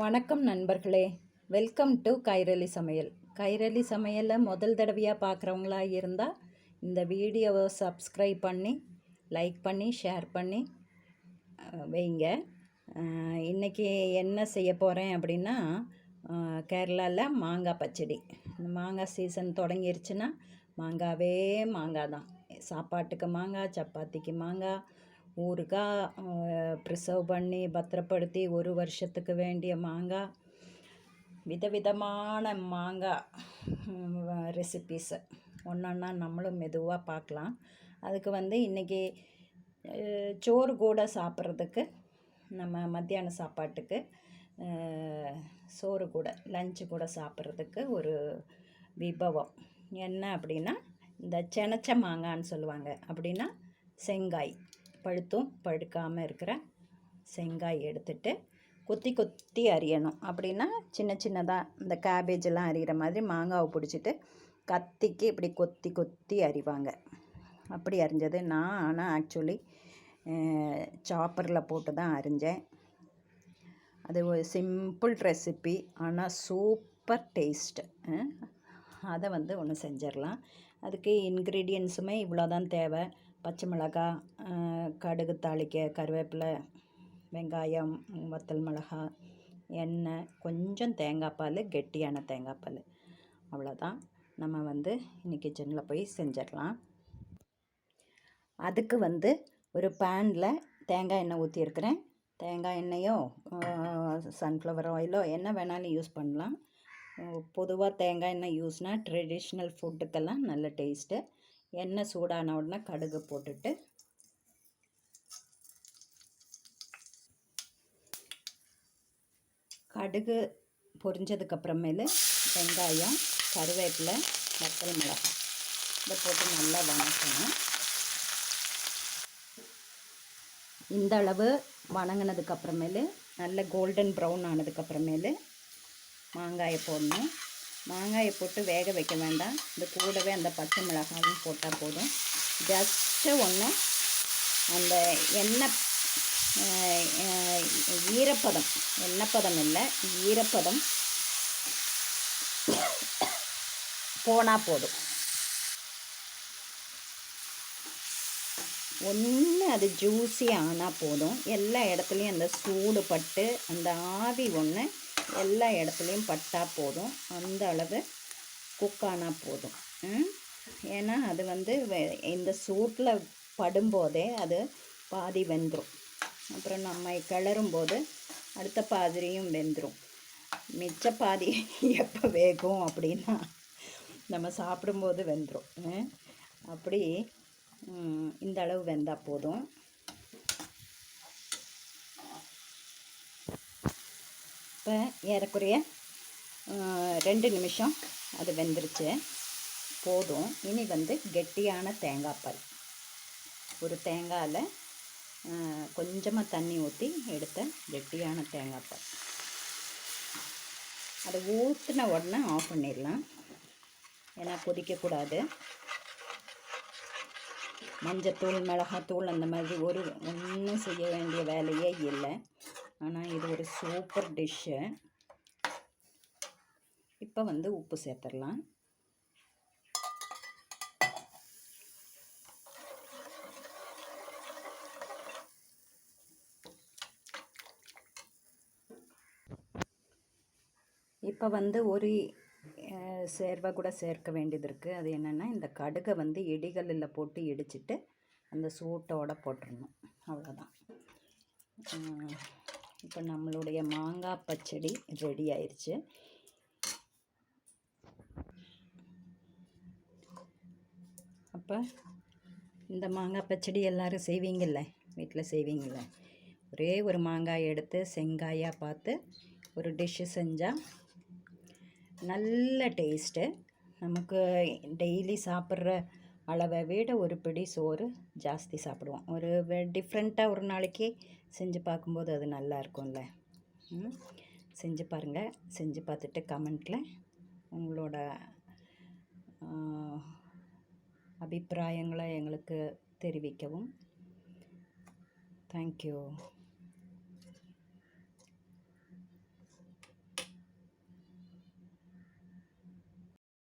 வணக்கம் நண்பர்களே. Welcome to Kairali சமையல். கைரளி சமையலை முதல் தடவையாக பார்க்குறவங்களா இருந்தால் இந்த வீடியோவை சப்ஸ்கிரைப் பண்ணி லைக் பண்ணி ஷேர் பண்ணி வைங்க. இன்றைக்கி என்ன செய்ய போகிறேன் அப்படின்னா கேரளாவில் மாங்காய் பச்சடி. இந்த மாங்காய் சீசன் தொடங்கிருச்சுன்னா மாங்காவே மாங்காய் தான். சாப்பாட்டுக்கு மாங்காய் சப்பாத்திக்கு மாங்காய் ஊறுகாய் ப்ரிசர்வ் பண்ணி பத்திரப்படுத்தி ஒரு வருஷத்துக்கு வேண்டிய மாங்காய் விதவிதமான மாங்காய் ரெசிபீஸை ஒன்றொன்னா நம்மளும் மெதுவாக பார்க்கலாம் அதுக்கு வந்து இன்றைக்கி சோறு கூட சாப்பிட்றதுக்கு நம்ம மத்தியான சாப்பாட்டுக்கு சோறு கூட லஞ்சு கூட சாப்பிட்றதுக்கு ஒரு விபவம். என்ன அப்படின்னா இந்த செனச்ச மாங்கான்னு சொல்லுவாங்க. அப்படின்னா செங்காய். பழுத்தும் பழுக்காமல் இருக்கிற செங்காய் எடுத்துட்டு கொத்தி கொத்தி அரியணும். அப்படின்னா சின்ன சின்னதாக இந்த கேபேஜெல்லாம் எல்லாம் அரிகிற மாதிரி மாங்காவை பிடிச்சிட்டு கத்திக்கு இப்படி கொத்தி கொத்தி அரிவாங்க. அப்படி அரிஞ்சது நான் ஆனால் ஆக்சுவலி சாப்பரில் போட்டு தான் அரிஞ்சேன். அது ஒரு சிம்பிள் ரெசிபி ஆனால் சூப்பர் டேஸ்ட்டு அதை வந்து ஒன்று செஞ்சிடலாம். அதுக்கு இன்க்ரீடியன்ஸுமே இவ்வளோ தான் தேவை. பச்சை மிளகாய் கடுகு தாளிக்க கருவேப்பிலை வெங்காயம் வத்தல் மிளகாய் எண்ணெய் கொஞ்சம் தேங்காய் பால் கெட்டியான தேங்காய் பால். அவ்வளோதான். நம்ம வந்து இன்னைக்கு கிச்சனில் போய் செஞ்சிடலாம். அதுக்கு வந்து ஒரு பேனில் தேங்காய் எண்ணெய் ஊற்றியிருக்கிறேன் தேங்காய் எண்ணெயோ சன்ஃப்ளவர் ஆயிலோ என்ன வேணாலும் யூஸ் பண்ணலாம். பொதுவாக தேங்காய் எண்ணெய் யூஸ்னால் ட்ரெடிஷ்னல் ஃபுட்டுக்கெல்லாம் நல்ல டேஸ்ட்டு எண்ணெய் சூடான உடனே கடுகு போட்டுட்டு கடுகு பொரிஞ்சதுக்கப்புறமேலு வெங்காயம் கருவேப்பிலை வத்தல் மிளகாய். இதை போட்டு நல்லா வணக்கணும். இந்த அளவு வணங்கினதுக்கப்புறமேலு நல்ல கோல்டன் ப்ரௌன் ஆனதுக்கப்புறமேலு மாங்காயை போடணும். மாங்காயை போட்டு வேக வைக்க வேண்டாம். இந்த கூடவே அந்த பச்சை மிளகாயும் போட்டால் போதும். ஜஸ்ட்டு ஒன்று அந்த எண்ணெய் ஈரப்பதம் எண்ணெய்ப்பதம் இல்லை ஈரப்பதம் போனால் போதும். ஒன்று அது ஜூஸி ஆனால் போதும். எல்லா இடத்துலையும் அந்த சூடு பட்டு அந்த ஆவி ஒன்று எல்லா இடத்துலையும் பட்டால் போதும். அந்த அளவு குக்கானால் போதும். ஏன்னா அது வந்து வெ- இந்த சூட்டில் படும்போதே அது பாதி வெந்துடும் அப்புறம் நம்ம கிளறும்போது அடுத்த பாதிரியும் வெந்துடும் மிச்ச பாதி எப்போ வேகும் அப்படின்னா நம்ம சாப்பிடும்போது வெந்துடும் அப்படி இந்த அளவு வெந்தால் போதும். இப்போ ஏறக்குறைய ரெண்டு நிமிஷம் அது வெந்துருச்சு. போதும். இனி வந்து கெட்டியான தேங்காய் பால். ஒரு தேங்காயில் கொஞ்சமாக தண்ணி ஊற்றி எடுத்த கெட்டியான தேங்காய் பால். அதை ஊற்றின உடனே ஆஃப் பண்ணிடலாம். ஏன்னா கொதிக்கக்கூடாது. மஞ்சத்தூள் மிளகாத்தூள் அந்த மாதிரி ஒரு ஒன்றும் செய்ய வேண்டிய வேலையே இல்லை. ஆனால் இது ஒரு சூப்பர் டிஷ்ஷு இப்போ வந்து உப்பு சேர்த்துடலாம். இப்போ வந்து ஒரு சேர்வை கூட சேர்க்க வேண்டியது இருக்குது அது என்னென்னா இந்த கடுகை வந்து இடிகளில் போட்டு இடிச்சிட்டு அந்த சூட்டோட போட்டுடணும் அவ்வளோதான் இப்போ நம்மளுடைய மாங்காய் பச்சடி ரெடி ஆயிடுச்சு அப்போ இந்த மாங்காய் பச்சடி எல்லாரும் செய்வீங்கள்ல வீட்டில் செய்வீங்கள்ல ஒரே ஒரு மாங்காய் எடுத்து செங்காயாக பார்த்து ஒரு டிஷ்ஷு செஞ்சால் நல்ல டேஸ்ட்டு நமக்கு டெய்லி சாப்பிட்ற அளவை விட ஒரு பிடி சோறு ஜாஸ்தி சாப்பிடுவோம். ஒரு டிஃப்ரெண்ட்டாக ஒரு நாளைக்கு செஞ்சு பார்க்கும்போது அது நல்லா இருக்கும்ல. செஞ்சு பாருங்கள் செஞ்சு பார்த்துட்டு கமெண்ட்டில் உங்களோட அபிப்பிராயங்களை எங்களுக்கு தெரிவிக்கவும். தேங்க்யூ